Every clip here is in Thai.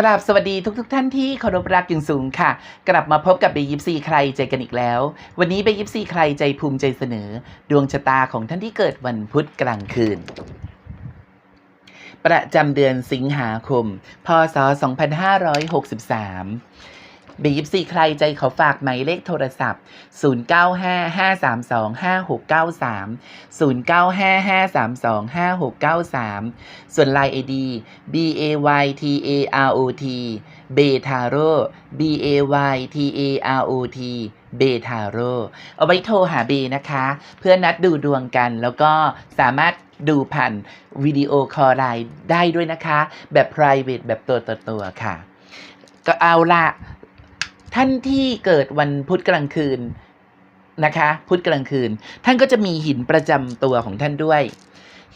กราบสวัสดีทุกทท่านที่เคารพรักอย่างสูงค่ะ กลับมาพบกับเบยิปซีใครใจกันอีกแล้ว วันนี้เบยิปซีใครใจภูมิใจเสนอ ดวงชะตาของท่านที่เกิดวันพุธกลางคืน ประจำเดือนสิงหาคม พศ 2563 บยิปซีใครใจขอฝากหมายเลขโทรศัพท์ 0955325693 0955325693 ส่วน Line ID B A Y T A R O T เบทาโร่ B A Y T A R O T เบทาโร่เอาไว้โทรหาเบนะคะ เพื่อนัดดูดวงกันแล้วก็สามารถดูผ่านวิดีโอคอลไลน์ได้ด้วยนะคะ แบบ private แบบตัวต่อตัวค่ะ ก็เอาละ ท่านที่เกิดวันพุธกลางคืนนะคะ พุธกลางคืน ท่านก็จะมีหินประจำตัวของท่านด้วย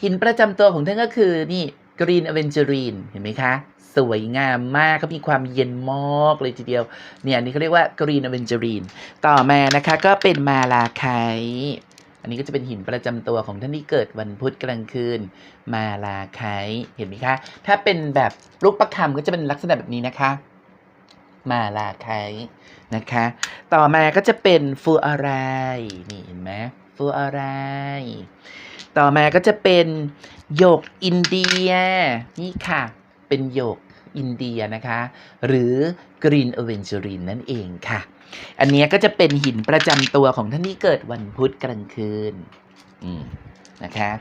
หินประจำตัวของท่านก็คือนี่กรีนอเวนเจอรีนเห็นไหมคะสวยงามมากเขามีความเย็นมากเลยทีเดียว เนี่ยอันนี้เขาเรียกว่ากรีนอเวนเจอรีนต่อมานะคะก็เป็นมาลาไคอันนี้ก็จะเป็นหินประจำตัวของท่านที่เกิดวันพุธกลางคืน มาลาไคเห็นไหมคะ ถ้าเป็นแบบรูปประคำก็จะเป็นลักษณะแบบนี้นะคะ มาลาไคนะคะ ต่อมาก็จะเป็นฟูอะไรนี่เห็นไหมฟูอะไรต่อมาก็จะเป็นหยกอินเดีย นี่ค่ะ เป็นหยกอินเดียนะคะ หรือกรีนอเวนเจอรินนั่นเองค่ะ อันนี้ก็จะเป็นหินประจำตัวของท่านที่เกิดวันพุธกลางคืนอืมนะคะ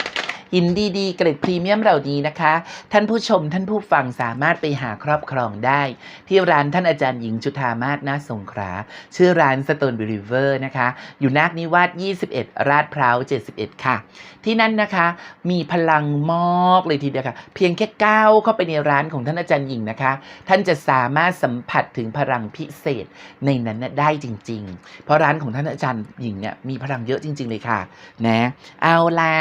หินดีๆ เกรดพรีเมียมเหล่านี้นะคะ ท่านผู้ชมท่านผู้ฟังสามารถไปหาครอบครองได้ ที่ร้านท่านอาจารย์หญิงจุธามาศนาสงขลาชื่อร้าน Stone Believer นะคะ อยู่นาคนิวาส21 ราดพร้าว71 ค่ะ ที่นั่นนะคะมีพลังมอกเลยทีเดียวค่ะ เพียงแค่ก้าวเข้าไปในร้านของท่านอาจารย์หญิงนะคะ ท่านจะสามารถสัมผัสถึงพลังพิเศษในนั้นได้จริง ๆ เพราะร้านของท่านอาจารย์หญิงเนี่ยมีพลังเยอะจริง ๆ เลยค่ะ นะ เอาละ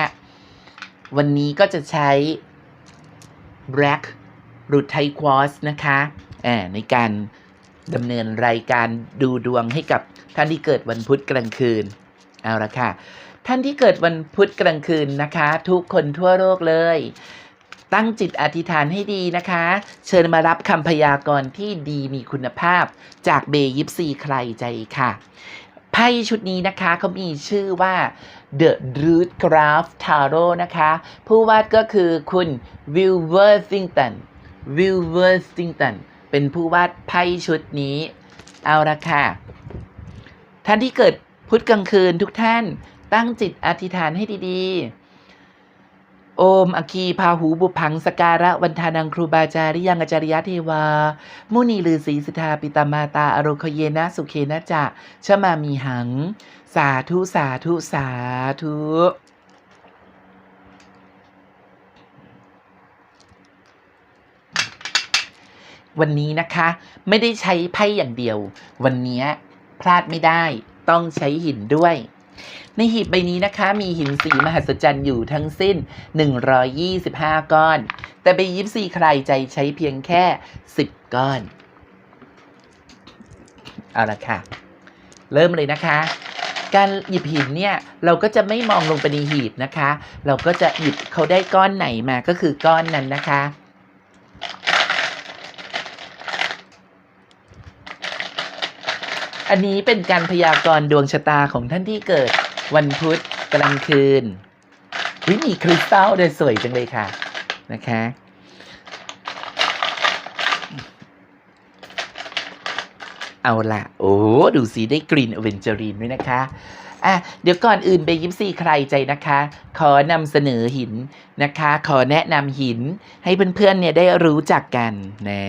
วันนี้ก็จะใช้ Black หรือไทควอสนะคะอ่าในการดำเนินรายการดูดวงให้กับท่านที่เกิดวันพุธกลางคืน เอาละค่ะ ท่านที่เกิดวันพุธกลางคืนนะคะ ทุกคนทั่วโลกเลย ตั้งจิตอธิษฐานให้ดีนะคะ เชิญมารับคำพยากรณ์ที่ดีมีคุณภาพจากเบยิปซีใครใจค่ะ ไพ่ชุดนี้นะคะเขามีชื่อว่า The Root Craft Tarot นะคะ ผู้วาดก็คือคุณวิลเวอร์ซิงตันวิลเวอร์ซิงตันเป็นผู้วาดไพ่ชุดนี้ เอาละค่ะ ท่านที่เกิดพุธกลางคืนทุกท่านตั้งจิตอธิษฐานให้ดีๆ โอมอคีพาหูบุพังสการะวันทานังครูบาจาริยังอาจาริยเทวา มุนีลือศีสิทธาปิตามาตาอโรคเยนะสุเคนะจะชะมามีหัง สาธุ สาธุ สาธุวันนี้นะคะ ไม่ได้ใช้ไพ่อย่างเดียว วันนี้พลาดไม่ได้ต้องใช้หินด้วย ในหีบใบนี้นะคะ มีหินสีมหัศจรรย์อยู่ทั้งสิ้น 125 ก้อน แต่ใบยิปซีใครใจใช้เพียงแค่ 10 ก้อน เอาละค่ะ เริ่มเลยนะคะ การหยิบหินเนี่ย เราก็จะไม่มองลงไปในหีบนะคะ เราก็จะหยิบเขาได้ก้อนไหนมาก็คือก้อนนั้นนะคะ อันนี้เป็นการพยากรณ์ดวงชะตาของท่านที่เกิดวันพุธกลางคืนวิมีคริสตัลด้วยสวยจังเลยค่ะนะคะ เอาละโอ้ดูสีได้กลิ่นอเวนเจอรีนด้วยนะคะอะเดี๋ยวก่อนอื่นเบยิปซีใครใจนะคะ ขอนำเสนอหินนะคะ ขอแนะนำหินให้เพื่อนๆเนี่ยได้รู้จักกันนะ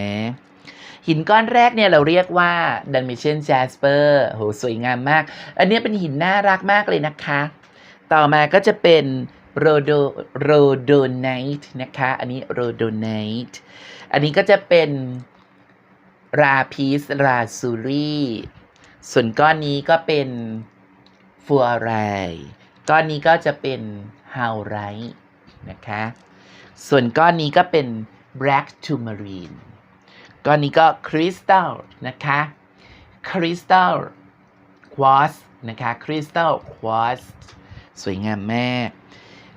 หินก้อนแรกเนี่ยเราเรียกว่า d a m a t i o n Jasper โหสวยงามมาก อันนี้เป็นหินน่ารักมากเลยนะคะ ต่อมาก็จะเป็น Rhodo Rhodonite นะคะ อันนี้ Rhodonite อันนี้ก็จะเป็นราพีสราซูรีส่วนก้อนนี้ก็เป็นฟัวไรก้อนนี้ก็จะเป็นฮาวไรนะคะ ส่วนก้อนนี้ก็เป็น Black Tourmaline ก้อนนี้ก็คริสตัลนะคะคริสตัลควอสนะคะคริสตัลควอสสวยงามมาก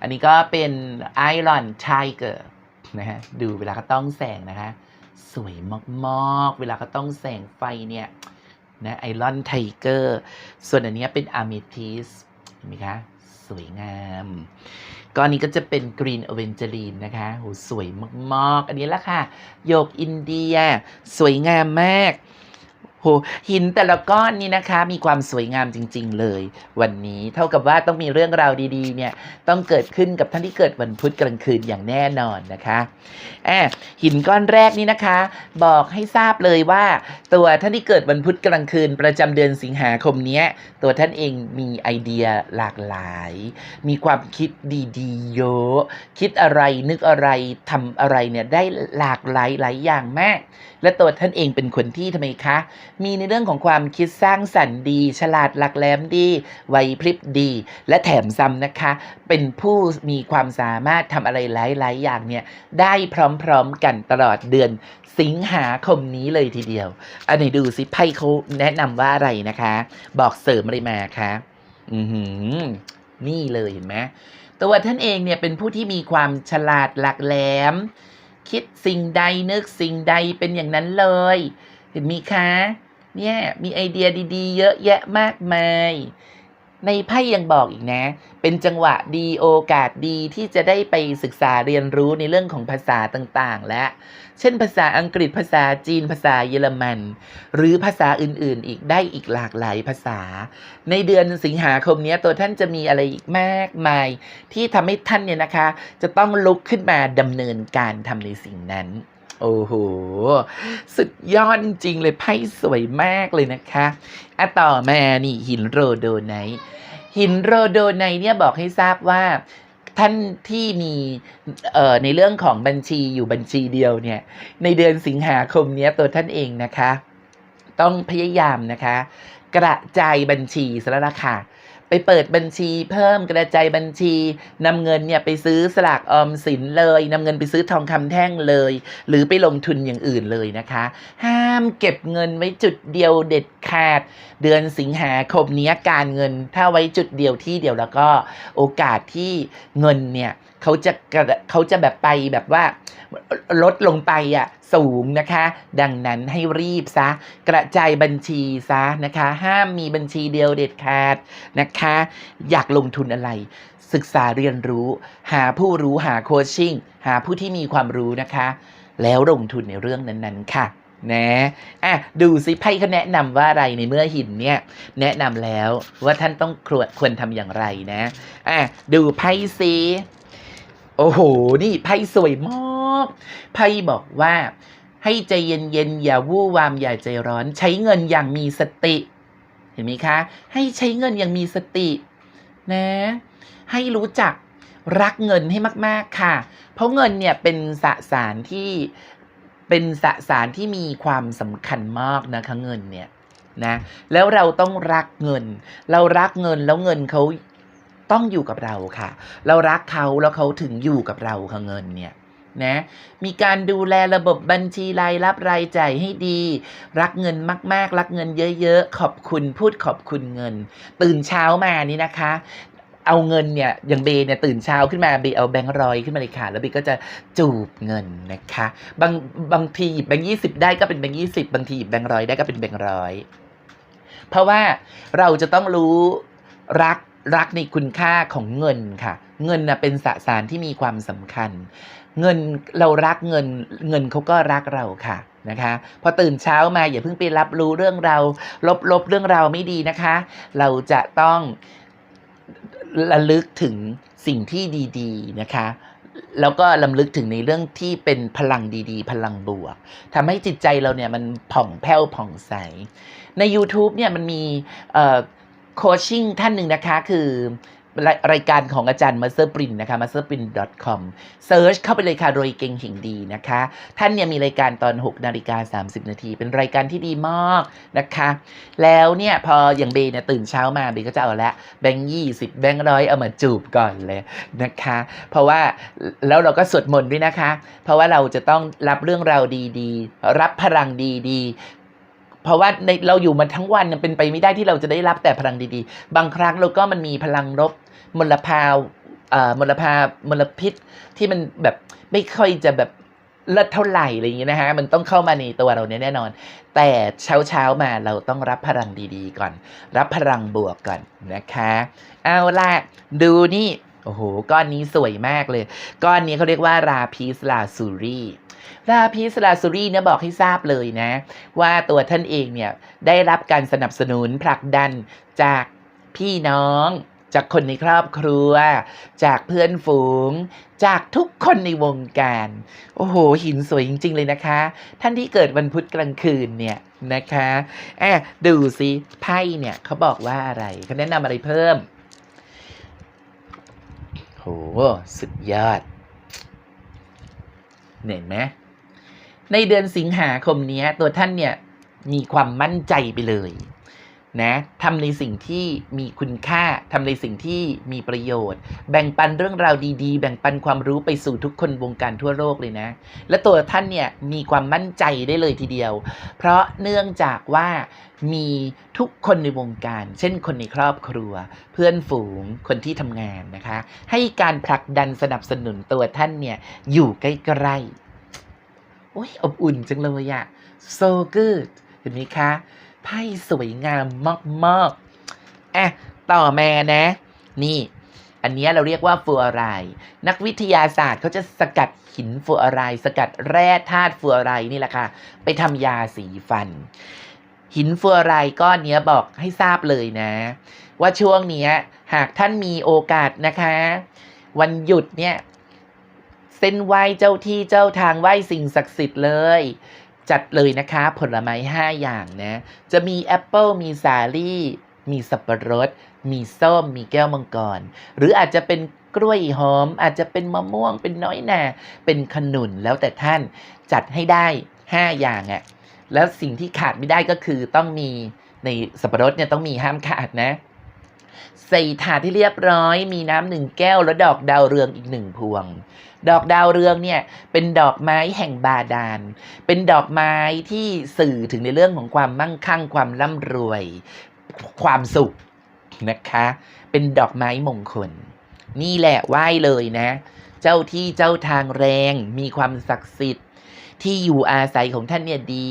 อันนี้ก็เป็นไอรอนไทเกอร์นะฮะดูเวลาเขาต้องแสงนะคะ สวยมากๆ เวลาเขาต้องแสงไฟเนี่ยนะไอรอนไทเกอร์ส่วนอันนี้เป็นอะเมทิสเห็นไหมคะ สวยงาม ก็อันนี้ก็จะเป็นกรีนอเวนเจอรีนนะคะโหสวยมากๆ อันนี้ละค่ะ โยกอินเดีย สวยงามมาก หินแต่ละก้อนนี่นะคะ มีความสวยงามจริง ๆ เลย วันนี้เท่ากับว่าต้องมีเรื่องราวดีๆ เนี่ยต้องเกิดขึ้นกับท่านที่เกิดวันพุธกลางคืนอย่างแน่นอนนะคะแอบหินก้อนแรกนี้นะคะ บอกให้ทราบเลยว่า ตัวท่านที่เกิดวันพุธกลางคืน ประจำเดือนสิงหาคมนี้ตัวท่านเองมีไอเดียหลากหลาย มีความคิดดีๆเยอะคิดอะไรนึกอะไรทำอะไรเนี่ยได้หลากหลายหลายอย่างมาก และตัวท่านเองเป็นคนที่ทำไมคะมีในเรื่องของความคิดสร้างสรรค์ดี ฉลาดหลักแหลมดีไหวพริบดี และแถมซ้ำนะคะ เป็นผู้มีความสามารถทำอะไรหลาย ๆ อย่างเนี่ยได้พร้อม ๆ กันตลอดเดือนสิงหาคมนี้เลยทีเดียว อันไหนดูสิไพ่เขาแนะนำว่าอะไรนะคะ บอกเสริมอะไรมาคะอือหือนี่เลยเห็นไหมตัวท่านเองเนี่ยเป็นผู้ที่มีความฉลาดหลักแหลม คิดสิ่งใดนึกสิ่งใดเป็นอย่างนั้นเลย เห็นมีคะ เนี่ยมีไอเดียดีๆ เยอะแยะมากมาย ในไพ่ยังบอกอีกนะ เป็นจังหวะดีโอกาสดีที่จะได้ไปศึกษาเรียนรู้ในเรื่องของภาษาต่างๆ และ เช่นภาษาอังกฤษภาษาจีนภาษาเยอรมัน หรือภาษาอื่นๆ อีกได้อีกหลากหลายภาษา ในเดือนสิงหาคมนี้ตัวท่านจะมีอะไรอีกมากมาย ที่ทำให้ท่านเนี่ยนะคะ จะต้องลุกขึ้นมาดำเนินการทำในสิ่งนั้น โอ้โห สุดยอดจริง ๆ เลยไพ่สวยมากเลยนะคะอะต่อมานี่หินโรโดไนหินโรโดไนเนี่ยบอกให้ทราบว่าท่านที่มีเอ่อในเรื่องของบัญชีอยู่บัญชีเดียวเนี่ย ในเดือนสิงหาคมเนี้ยตัวท่านเองนะคะ ต้องพยายามนะคะ กระจายบัญชีซะแล้วล่ะค่ะ ไปเปิดบัญชีเพิ่มกระจายบัญชีนำเงินเนี่ยไปซื้อสลากออมสินเลยนำเงินไปซื้อทองคำแท่งเลย หรือไปลงทุนอย่างอื่นเลยนะคะ ห้ามเก็บเงินไว้จุดเดียวเด็ดขาด เดือนสิงหาคมเนี้การเงิน ถ้าไว้จุดเดียวที่เดียวแล้วก็โอกาสที่เงินเนี่ยเขาจะเขาจะแบบไปแบบว่าลดลงไปอะสูงนะคะ ดังนั้นให้รีบซะ กระจายบัญชีซะนะคะ ห้ามมีบัญชีเดียวเด็ดขาดนะคะ อยากลงทุนอะไร ศึกษาเรียนรู้ หาผู้รู้หาโคชชิ่ง หาผู้ที่มีความรู้นะคะ แล้วลงทุนในเรื่องนั้นๆค่ะนะอะดูสิไพ่เขาแนะนำว่าอะไรในเมื่อหินเนี่ยแนะนำแล้วว่าท่านต้องควรควรทำอย่างไรนะอะดูไพ่สิ โอ้โห นี่ไพ่สวยมากไพ่บอกว่า ให้ใจเย็นๆ อย่าวู่วามอย่าใจร้อน ใช้เงินอย่างมีสติ เห็นไหมคะ ให้ใช้เงินอย่างมีสตินะ ให้รู้จักรักเงินให้มาก ๆค่ะ เพราะเงินเนี่ยเป็นสสารที่เป็นสสารที่มีความสำคัญมากนะคะเงินเนี่ยนะแล้วเราต้องรักเงิน เรารักเงินแล้วเงินเขา ต้องอยู่กับเราค่ะ เรารักเขาแล้วเขาถึงอยู่กับเราค่ะเงินเนี่ยนะมีการดูแลระบบบัญชีรายรับรายจ่ายให้ดี รักเงินมาก ๆ รักเงินเยอะ ๆ ขอบคุณพูดขอบคุณเงิน ตื่นเช้ามานี่นะคะ เอาเงินเนี่ยอย่างเบย์เนี่ยตื่นเช้าขึ้นมาเบย์เอาแบงค์ร้อยขึ้นมาเลยค่ะ แล้วเบย์ก็จะจูบเงินนะคะบางบางทีหยิบแบงค์ยี่สิบได้ก็เป็นแบงค์ยี่สิบบางทีหยิบแบงค์ร้อยได้ก็เป็นแบงค์ร้อยเพราะว่าเราจะต้องรู้รัก รักในคุณค่าของเงินค่ะ เงินนะเป็นสสารที่มีความสำคัญ เงินเรารักเงิน เงินเขาก็รักเราค่ะนะคะพอตื่นเช้ามาอย่าเพิ่งไปรับรู้เรื่องเราลบลบเรื่องเราไม่ดีนะคะ เราจะต้องระลึกถึงสิ่งที่ดีๆนะคะ แล้วก็ลำลึกถึงในเรื่องที่เป็นพลังดีๆ พลังบวกทำให้จิตใจเราเนี่ยมันผ่องแผ้วผ่องใส ใน YouTube เนี่ยมันมี โคชชิ่งท่านหนึ่งนะคะ คือรายรายการของอาจารย์มาสเตอร์ปรินนะคะ masterprin.com เซิร์ชเข้าไปเลยค่ะโดยเก่งหิงดีนะคะ ท่านเนี่ยมีรายการตอน 6 นาฬิกา 30 นาที เป็นรายการที่ดีมากนะคะ แล้วเนี่ยพออย่างเบย์เนี่ยตื่นเช้ามาเบย์ก็จะเอาละแบงค์ยี่สิบแบงค์ร้อยเอามาจูบก่อนเลยนะคะ เพราะว่าแล้วเราก็สวดมนต์ด้วยนะคะ เพราะว่าเราจะต้องรับเรื่องราวดีๆ รับพลังดีๆ เพราะว่าในเราอยู่มาทั้งวันเป็นไปไม่ได้ที่เราจะได้รับแต่พลังดีๆ บางครั้งเราก็มันมีพลังลบมลภาวมลภามลพิษที่มันแบบไม่ค่อยจะแบบเลิศเท่าไหร่อะไรอย่างเงี้ยนะฮะมันต้องเข้ามาในตัวเราเนี่ยแน่นอน แต่เช้าเช้าๆมาเราต้องรับพลังดีๆก่อน รับพลังบวกก่อนนะคะ เอาละดูนี่ โอ้โห ก้อนนี้สวยมากเลย ก้อนนี้เขาเรียกว่าราพีสลาซูรีราพีสลาซูรีเนี่ยบอกให้ทราบเลยนะ ว่าตัวท่านเองเนี่ยได้รับการสนับสนุนผลักดันจากพี่น้องจากคนในครอบครัว จากเพื่อนฝูง จากทุกคนในวงการ โอ้โห หินสวยจริง ๆ เลยนะคะ ท่านที่เกิดวันพุธกลางคืนเนี่ยนะคะแอบดูสิไพ่เนี่ยเขาบอกว่าอะไรเขาแนะนำอะไรเพิ่ม สุดยอด เห็นไหมในเดือนสิงหาคมนี้ตัวท่านเนี่ย มีความมั่นใจไปเลย นะทำในสิ่งที่มีคุณค่าทำในสิ่งที่มีประโยชน์ แบ่งปันเรื่องราวดีๆ แบ่งปันความรู้ไปสู่ทุกคนวงการทั่วโลกเลยนะ และตัวท่านเนี่ยมีความมั่นใจได้เลยทีเดียว เพราะเนื่องจากว่ามีทุกคนในวงการ เช่นคนในครอบครัว เพื่อนฝูงคนที่ทำงานนะคะ ให้การผลักดันสนับสนุนตัวท่านเนี่ยอยู่ใกล้ๆโอ้ยอบอุ่นจังเลยอะ so good เห็นไหมคะ ไพ่สวยงามมากๆอะต่อมานะ นี่ อันนี้เราเรียกว่าฟูอารนักวิทยาศาสตร์เขาจะสกัดหินฟูอารสกัดแร่ธาตุฟูอารนี่แหละค่ะ ไปทำยาสีฟัน หินฟูอารก้อนเนี้ยบอกให้ทราบเลยนะ ว่าช่วงนี้หากท่านมีโอกาสนะคะ วันหยุดเนี่ยเส้นไหว้เจ้าที่เจ้าทางไหว้สิ่งศักดิ์สิทธิ์เลย จัดเลยนะคะผลไม้ 5 อย่างนะ จะมีแอปเปิลมีสาลี่ มีสับปะรด มีส้ม มีแก้วมังกร หรืออาจจะเป็นกล้วยหอม อาจจะเป็นมะม่วง เป็นน้อยหนา เป็นขนุนแล้วแต่ท่านจัดให้ได้ 5 อย่างอะ่ะแล้วสิ่งที่ขาดไม่ได้ก็คือต้องมีในสับปะรดเนี่ยต้องมีห้ามขาดนะ ใส่ถาดที่เรียบร้อย มีน้ำหนึ่งแก้วแล้วดอกดาวเรืองอีกหนึ่งพวง ดอกดาวเรืองเนี่ยเป็นดอกไม้แห่งบาดาล เป็นดอกไม้ที่สื่อถึงในเรื่องของความมั่งคั่งความร่ำรวย ความสุขนะคะ เป็นดอกไม้มงคล นี่แหละไหว้เลยนะ เจ้าที่เจ้าทางแรง มีความศักดิ์สิทธิ์ ที่อยู่อาศัยของท่านเนี่ยดี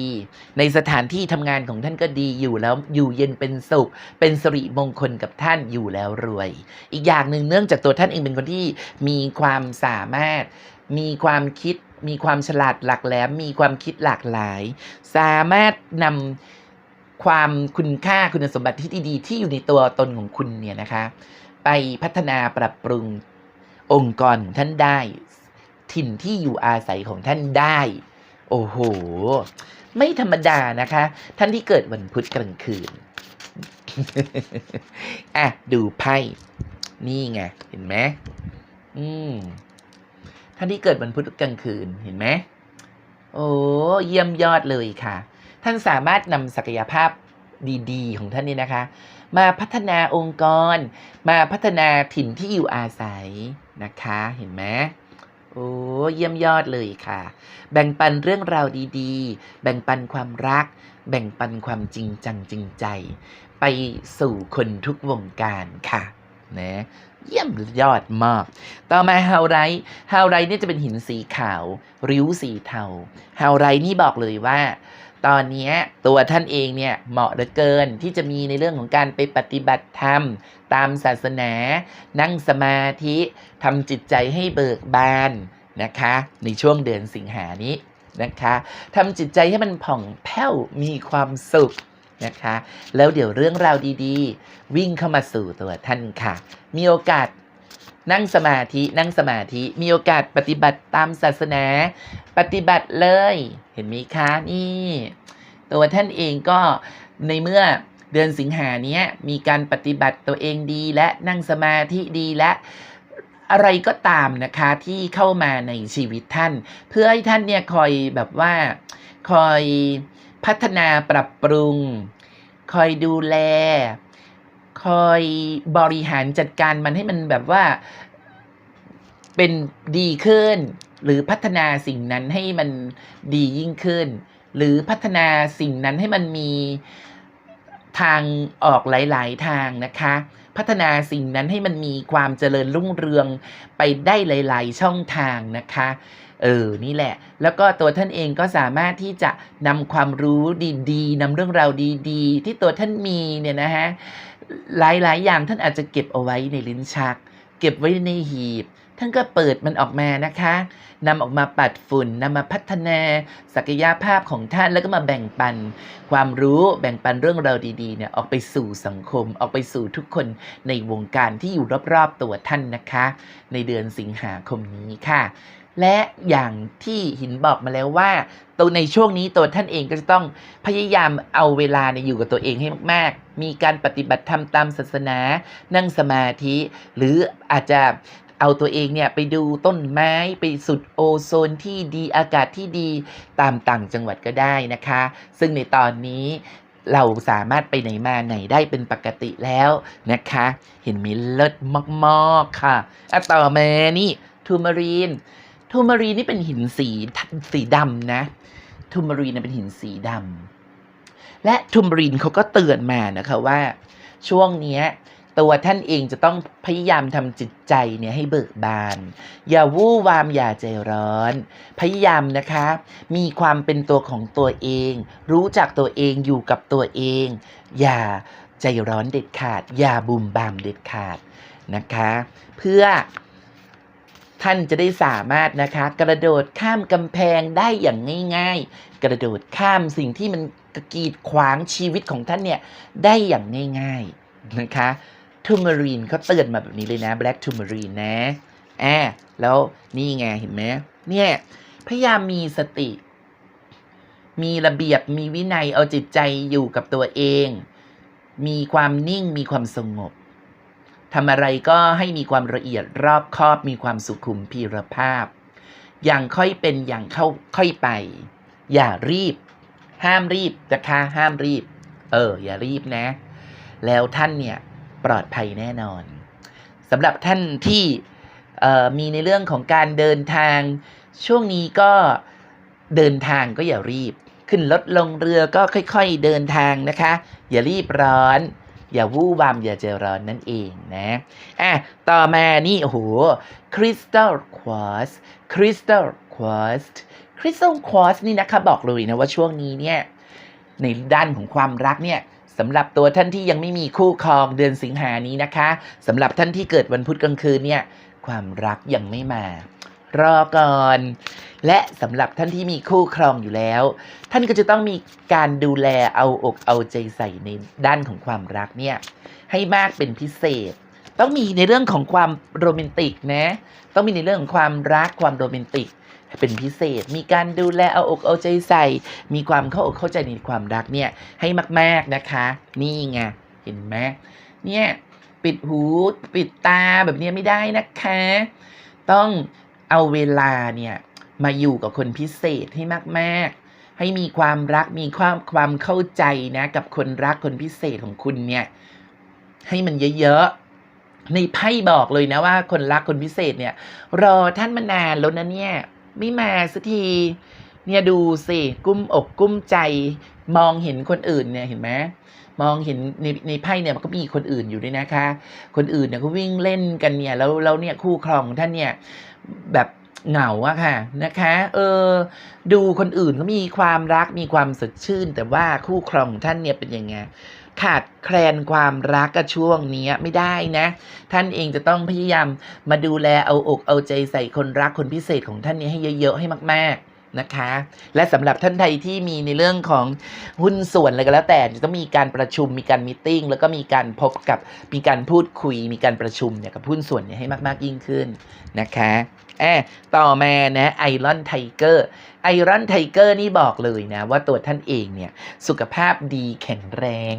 ในสถานที่ทำงานของท่านก็ดีอยู่แล้วอยู่เย็นเป็นสุข เป็นสิริมงคลกับท่านอยู่แล้วรวย อีกอย่างหนึ่งเนื่องจากตัวท่านเองเป็นคนที่มีความสามารถ มีความคิด มีความฉลาดหลักแหลมมีความคิดหลากหลาย สามารถนำความคุณค่าคุณสมบัติที่ดีๆที่อยู่ในตัวตนของคุณเนี่ยนะคะ ไปพัฒนาปรับปรุงองค์กรของท่านได้ ถิ่นที่อยู่อาศัยของท่านได้ โอ้โห ไม่ธรรมดานะคะ ท่านที่เกิดวันพุธกลางคืน อะ ดูไพ่ นี่ไง เห็นไหมอืม ท่านที่เกิดวันพุธกลางคืน เห็นไหม โอ้เยี่ยมยอดเลยค่ะ ท่านสามารถนำศักยภาพดีๆ ของท่านนี่นะคะ มาพัฒนาองค์กร มาพัฒนาถิ่นที่อยู่อาศัยนะคะ เห็นไหม โอ้เยี่ยมยอดเลยค่ะ แบ่งปันเรื่องราวดีๆ แบ่งปันความรัก แบ่งปันความจริงจังจริงใจ ไปสู่คนทุกวงการค่ะนะเยี่ยมยอดมาก ต่อมาฮาวไรฮาวไรเนี่ยจะเป็นหินสีขาว ริ้วสีเทาฮาวไรนี่บอกเลยว่า ตอนนี้ตัวท่านเองเนี่ยเหมาะเหลือเกินที่จะมีในเรื่องของการไปปฏิบัติธรรม ตามศาสนา นั่งสมาธิทำจิตใจให้เบิกบานนะคะ ในช่วงเดือนสิงหานี้นะคะทำจิตใจให้มันผ่องแผ้วมีความสุขนะคะ แล้วเดี๋ยวเรื่องราวดีๆ วิ่งเข้ามาสู่ตัวท่านค่ะ มีโอกาส นั่งสมาธินั่งสมาธิมีโอกาสปฏิบัติตามศาสนา ปฏิบัติเลยเห็นไหมคะนี่ ตัวท่านเองก็ในเมื่อเดือนสิงหาเนี้ยมีการปฏิบัติตัวเองดีและนั่งสมาธิดีและอะไรก็ตามนะคะที่เข้ามาในชีวิตท่าน เพื่อให้ท่านเนี่ยคอยแบบว่าคอยพัฒนาปรับปรุง คอยดูแล คอยบริหารจัดการมันให้มันแบบว่าเป็นดีขึ้น หรือพัฒนาสิ่งนั้นให้มันดียิ่งขึ้น หรือพัฒนาสิ่งนั้นให้มันมีทางออกหลาย ๆ ทางนะคะ พัฒนาสิ่งนั้นให้มันมีความเจริญรุ่งเรืองไปได้หลาย ๆ ช่องทางนะคะ เออ นี่แหละ แล้วก็ตัวท่านเองก็สามารถที่จะนำความรู้ดี ๆนำเรื่องราวดี ๆ ที่ตัวท่านมีเนี่ยนะฮะ หลายๆ อย่างท่านอาจจะเก็บเอาไว้ในลิ้นชัก เก็บไว้ในหีบ ท่านก็เปิดมันออกมานะคะนำออกมาปัดฝุ่นนำมาพัฒนา ศักยภาพของท่านแล้วก็มาแบ่งปัน ความรู้แบ่งปันเรื่องราวดีๆเนี่ยออกไปสู่สังคม ออกไปสู่ทุกคนในวงการที่อยู่รอบๆตัวท่านนะคะ ในเดือนสิงหาคมนี้ค่ะ และอย่างที่หินบอกมาแล้วว่า ตัวในช่วงนี้ตัวท่านเองก็จะต้องพยายามเอาเวลาในยอยู่กับตัวเองให้มาก ๆ มีการปฏิบัติธรรมตามศาสนา นั่งสมาธิ หรืออาจจะเอาตัวเองเนี่ยไปดูต้นไม้ไปสุดโอโซนที่ดีอากาศที่ดีตามต่างจังหวัดก็ได้นะคะ ซึ่งในตอนนี้เราสามารถไปไหนมาไหนได้เป็นปกติแล้วนะคะ เห็นมีเลิศมาก ๆ ค่ะอะต่อมานี่ทูมารีน ทูมารีนนี่เป็นหินสีสีดำนะทูมารีนเป็นหินสีดำและทูมารีนเขาก็เตือนมานะคะว่า ช่วงนี้ตัวท่านเองจะต้องพยายามทำจิตใจเนี่ยให้เบิกบาน อย่าวู่วามอย่าใจร้อน พยายามนะคะ มีความเป็นตัวของตัวเอง รู้จักตัวเองอยู่กับตัวเอง อย่าใจร้อนเด็ดขาด อย่าบุมบามเด็ดขาดนะคะ เพื่อ ท่านจะได้สามารถนะคะ กระโดดข้ามกำแพงได้อย่างง่าย ๆ กระโดดข้ามสิ่งที่มันกีดขวางชีวิตของท่านเนี่ย ได้อย่างง่าย ๆนะคะทูมารีนเขาเตือนมาแบบนี้เลยนะ Black Turmeric นะอ่าแล้วนี่ไงเห็นไหมเนี่ยพยายามมีสติ มีระเบียบมีวินัยเอาจิตใจอยู่กับตัวเอง มีความนิ่งมีความสงบ ทำอะไรก็ให้มีความละเอียดรอบคอบมีความสุขุมพีรภาพ อย่างค่อยเป็นอย่างเข้าค่อยไป อย่ารีบ ห้ามรีบนะคะห้ามรีบ เออ อย่ารีบนะ แล้วท่านเนี่ยปลอดภัยแน่นอนสำหรับท่านที่มีในเรื่องของการเดินทาง ช่วงนี้ก็เดินทางก็อย่ารีบ ขึ้นรถลงเรือก็ค่อย ๆเดินทางนะคะ อย่ารีบร้อน อย่าวู่วามอย่าใจร้อนนั่นเองนะอะต่อมานี่โอ้โหคริสตัลควอสคริสตัลควอสคริสตัลควอสนี่นะคะบอกเลยนะว่าช่วงนี้เนี่ยในด้านของความรักเนี่ยสำหรับตัวท่านที่ยังไม่มีคู่ครองเดือนสิงหานี้นะคะสำหรับท่านที่เกิดวันพุธกลางคืนเนี่ยความรักยังไม่มา รอก่อน และสำหรับท่านที่มีคู่ครองอยู่แล้ว ท่านก็จะต้องมีการดูแลเอาอกเอาใจใส่ในด้านของความรักเนี่ยให้มากเป็นพิเศษ ต้องมีในเรื่องของความโรแมนติกนะ ต้องมีในเรื่องของความรักความโรแมนติกเป็นพิเศษ มีการดูแลเอาอกเอาใจใส่ มีความเข้าอกเข้าใจในความรักเนี่ยให้มาก ๆนะคะ นี่ไงเห็นไหมเนี่ยปิดหูปิดตาแบบนี้ไม่ได้นะคะ ต้อง เอาเวลาเนี่ย มาอยู่กับคนพิเศษให้มากๆ ให้มีความรักมีความความเข้าใจนะ กับคนรักคนพิเศษของคุณเนี่ย ให้มันเยอะๆ ในไพ่บอกเลยนะว่าคนรักคนพิเศษเนี่ย รอท่านมานานแล้วนะเนี่ย ไม่มาสักที เนี่ยดูสิกุ้มอกกุ้มใจมองเห็นคนอื่นเนี่ยเห็นไหมมองเห็นในในไพ่เนี่ยมันก็มีคนอื่นอยู่ด้วยนะคะ คนอื่นเนี่ยเขาวิ่งเล่นกันเนี่ยแล้วแล้วเนี่ยคู่ครองของท่านเนี่ย แบบเหงาอะค่ะนะคะ เออ ดูคนอื่นก็มีความรักมีความสดชื่น แต่ว่าคู่ครองท่านเนี่ยเป็นยังไงขาดแคลนความรักกับช่วงนี้ไม่ได้นะ ท่านเองจะต้องพยายามมาดูแลเอาอกเอาใจใส่คนรักคนพิเศษของท่านนี้ให้เยอะๆให้มาก ๆ นะคะ และสำหรับท่านใดที่มีในเรื่องของหุ้นส่วนอะไรก็แล้วแต่จะต้องมีการประชุมมีการมีติ้งแล้วก็มีการพบกับมีการพูดคุย มีการประชุมเนี่ยกับหุ้นส่วนเนี่ยให้มาก ๆ ยิ่งขึ้นนะคะแอบต่อมานะไอรอนไทเกอร์ไอรอนไทเกอร์นี่บอกเลยนะ ว่าตัวท่านเองเนี่ย สุขภาพดีแข็งแรง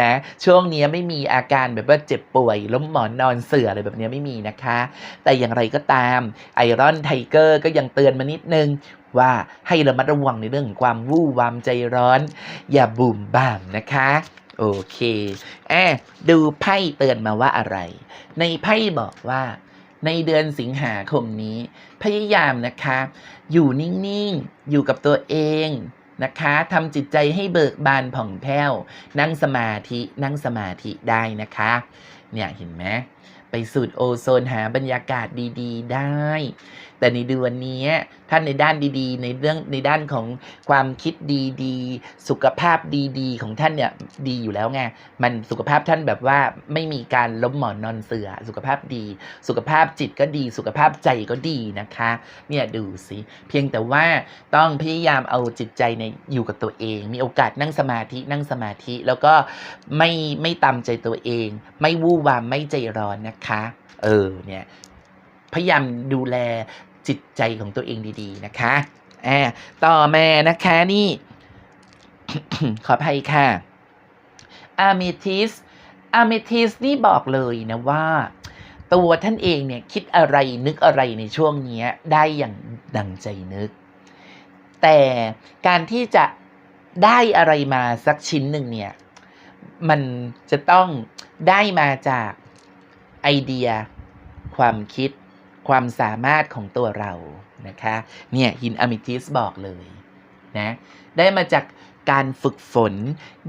นะ ช่วงนี้ไม่มีอาการแบบว่าเจ็บป่วย ล้มหมอนนอนเสื่ออะไรแบบนี้ไม่มีนะคะ แต่อย่างไรก็ตามไอรอนไทเกอร์ก็ยังเตือนมานิดนึง ว่าให้ระมัดระวังในเรื่องของความวู่วามใจร้อน อย่าบุ่มบ่ามนะคะโอเคแอบดูไพ่เตือนมาว่าอะไร ในไพ่บอกว่า ในเดือนสิงหาคมนี้ พยายามนะคะ อยู่นิ่งๆ อยู่กับตัวเองนะคะทำจิตใจให้เบิกบานผ่องแผ้ว นั่งสมาธิ นั่งสมาธิได้นะคะ เนี่ยเห็นไหมไปสูดโอโซนหาบรรยากาศดี ๆ ได้ แต่ในเดือนนี้ท่านในด้านดีๆ ในเรื่องในด้านของความคิดดีๆ สุขภาพดีๆ ของท่านเนี่ยดีอยู่แล้วไงมันสุขภาพท่านแบบว่าไม่มีการล้มหมอนนอนเสือสุขภาพดี สุขภาพจิตก็ดี สุขภาพใจก็ดีนะคะ เนี่ยดูสิเพียงแต่ว่าต้องพยายามเอาจิตใจในอยู่กับตัวเอง มีโอกาสนั่งสมาธินั่งสมาธิแล้วก็ไม่ไม่ตามใจตัวเอง ไม่วู่วามไม่ใจร้อนนะคะ เออเนี่ยพยายามดูแล จิตใจของตัวเองดีๆนะคะอ่าต่อมานะคะนี่ ขออภัยค่ะอาเมทิสอาเมทิสนี่บอกเลยนะว่า ตัวท่านเองเนี่ยคิดอะไรนึกอะไรในช่วงนี้ได้อย่างดังใจนึก แต่การที่จะได้อะไรมาสักชิ้นหนึ่งเนี่ย มันจะต้องได้มาจากไอเดีย ความคิด ความสามารถของตัวเรานะคะเนี่ยหินอะมิทิสบอกเลยนะได้มาจากการฝึกฝน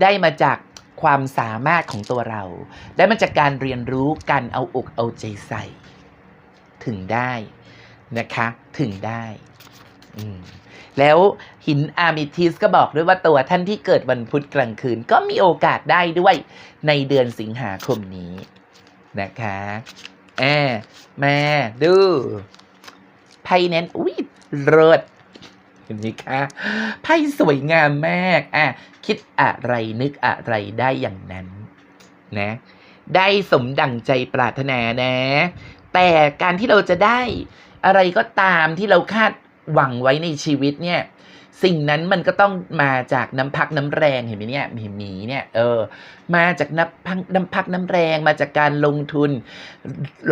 ได้มาจากความสามารถของตัวเรา ได้มาจากการเรียนรู้การเอาอกเอาใจใส่ ถึงได้นะคะถึงได้แล้วหินอามิทิสก็บอกด้วยว่าตัวท่านที่เกิดวันพุธกลางคืน ก็มีโอกาสได้ด้วยในเดือนสิงหาคมนี้นะคะ แอบแม่ดูไพ่เน้นอุ้ยเลิศเห็นไหมคะไพ่สวยงามมากอะคิดอะไรนึกอะไรได้อย่างนั้น นะ ได้สมดั่งใจปรารถนานะ แต่การที่เราจะได้อะไรก็ตามที่เราคาดหวังไว้ในชีวิตเนี่ย สิ่งนั้นมันก็ต้องมาจากน้ำพักน้ำแรงเห็นไหมเนี่ยหมีหมีเนี่ยเออมาจากน้ำพักน้ำพักน้ำแรงมาจากการลงทุน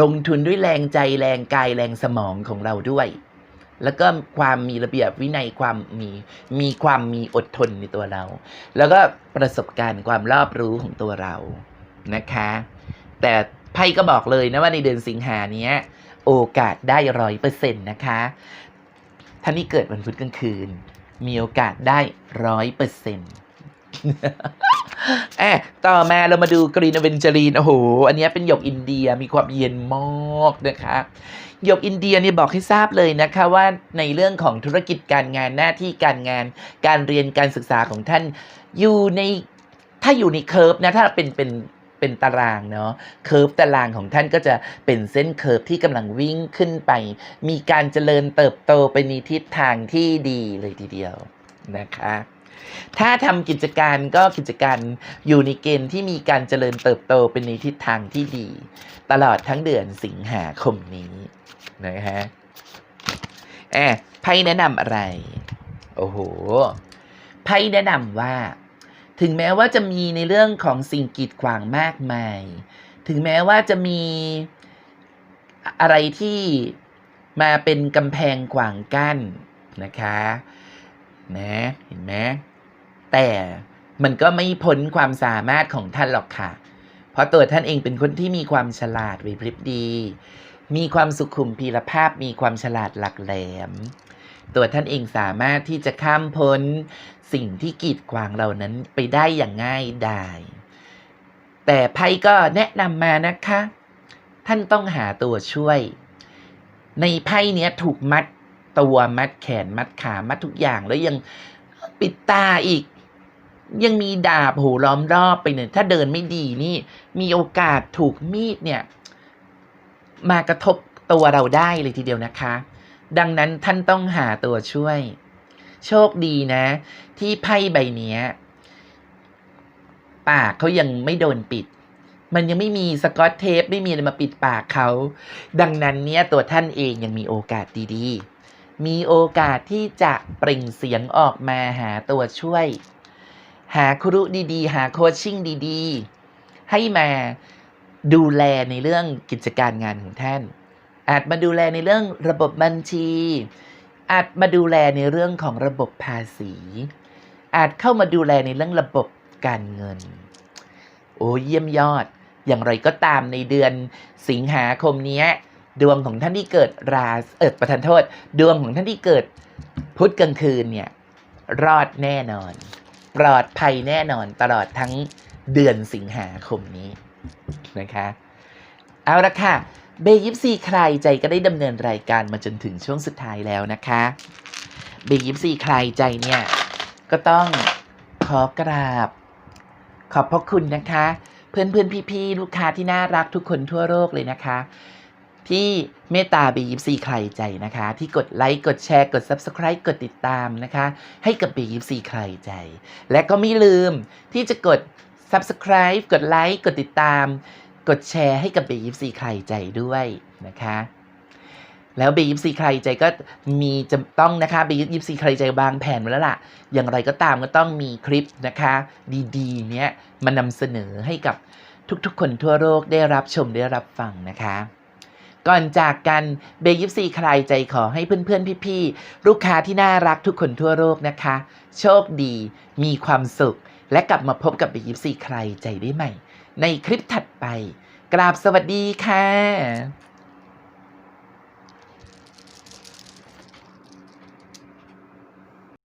ลงทุนด้วยแรงใจแรงกายแรงสมองของเราด้วย แล้วก็ความมีระเบียบวินัยความมีมีความมีอดทนในตัวเรา แล้วก็ประสบการณ์ความรอบรู้ของตัวเรานะคะ แต่ไพ่ก็บอกเลยนะว่าในเดือนสิงหาเนี้ย โอกาสได้ร้อยเปอร์เซ็นต์นะคะท่านที่เกิดวันพุธกลางคืน มีโอกาสได้ร้อยเปอร์เซ็นต์แอะต่อมาเรามาดูกรีนเวนจารีน โอ้โห อันนี้เป็นหยกอินเดียมีความเย็นมากนะคะหยกอินเดียเนี่ยบอกให้ทราบเลยนะคะว่าในเรื่องของธุรกิจการงานหน้าที่การงาน การเรียนการศึกษาของท่านอยู่ในถ้าอยู่ในเคิร์ฟนะถ้าเป็นเป็น เป็นตารางเนาะเคิร์ฟตารางของท่านก็จะเป็นเส้นเคิร์ฟที่กำลังวิ่งขึ้นไป มีการเจริญเติบโตไปในทิศทางที่ดีเลยทีเดียวนะคะถ้าทำกิจการก็กิจการอยู่ในเกณฑ์ที่มีการเจริญเติบโตเป็นในทิศทางที่ดี ตลอดทั้งเดือนสิงหาคมนี้นะฮะแอบไพ่แนะนำอะไร โอ้โหไพ่แนะนำว่า ถึงแม้ว่าจะมีในเรื่องของสิ่งกีดขวางมากมาย ถึงแม้ว่าจะมีอะไรที่มาเป็นกำแพงขวางกั้นนะคะนะเห็นไหมแต่มันก็ไม่พ้นความสามารถของท่านหรอกค่ะ เพราะตัวท่านเองเป็นคนที่มีความฉลาดไหวพริบดี มีความสุขุมพีรภาพ มีความฉลาดหลักแหลม ตัวท่านเองสามารถที่จะข้ามพ้น สิ่งที่กีดขวางเหล่านั้นไปได้อย่างง่ายดาย แต่ไพ่ก็แนะนำมานะคะ ท่านต้องหาตัวช่วย ในไพ่เนี้ยถูกมัดตัวมัดแขนมัดขามัดทุกอย่างแล้วยังปิดตาอีก ยังมีดาบโหล้อมรอบไปเนี่ยถ้าเดินไม่ดีนี่ มีโอกาสถูกมีดเนี่ย มากระทบตัวเราได้เลยทีเดียวนะคะ ดังนั้นท่านต้องหาตัวช่วย โชคดีนะ ที่ไพ่ใบเนี้ย ปากเขายังไม่โดนปิด มันยังไม่มีสกอตเทปไม่มีอะไรมาปิดปากเขา ดังนั้นเนี่ยตัวท่านเองยังมีโอกาสดีๆ มีโอกาสที่จะเปล่งเสียงออกมาหาตัวช่วย หาครุดีๆ หาโคชชิ่งดีๆ ให้มาดูแลในเรื่องกิจการงานของท่าน อาจมาดูแลในเรื่องระบบบัญชี อาจมาดูแลในเรื่องของระบบภาษี อาจเข้ามาดูแลในเรื่องระบบการเงิน โอ้เยี่ยมยอด อย่างไรก็ตามในเดือนสิงหาคมนี้ดวงของท่านที่เกิดราศเออประทานโทษ ดวงของท่านที่เกิดพุธกลางคืนเนี่ยรอดแน่นอน ปลอดภัยแน่นอนตลอดทั้งเดือนสิงหาคมนี้นะคะ เอาละค่ะ เบยิปซีใครใจก็ได้ดำเนินรายการมาจนถึงช่วงสุดท้ายแล้วนะคะเบยิปซีใครใจเนี่ย ก็ต้องขอกราบ ขอบพระคุณนะคะ เพื่อนเพื่อนพี่พี่ๆลูกค้าที่น่ารักทุกคนทั่วโลกเลยนะคะ ที่เมตตาเบยิปซีใครใจนะคะ ที่กดไลค์กดแชร์กด Subscribe กดติดตามนะคะ ให้กับเบยิปซีใครใจ และก็ไม่ลืมที่จะกด Subscribe กดไลค์กดติดตาม กดแชร์ให้กับเบยิปซีใครใจด้วยนะคะ แล้วเบยิปซีใครใจก็มีจะต้องนะคะเบยิปซีใครใจบางแผนมาแล้วล่ะ อย่างไรก็ตามก็ต้องมีคลิปนะคะ ดีๆ เนี้ยมานำเสนอให้กับทุกๆ คนทั่วโลกได้รับชมได้รับฟังนะคะก่อนจากกันเบยิปซีใครใจขอให้เพื่อนๆ พี่ๆ ลูกค้าที่น่ารักทุกคนทั่วโลกนะคะ โชคดี มีความสุข และกลับมาพบกับเบยิปซีใครใจได้ใหม่ ในคลิปถัดไป กราบสวัสดีค่ะ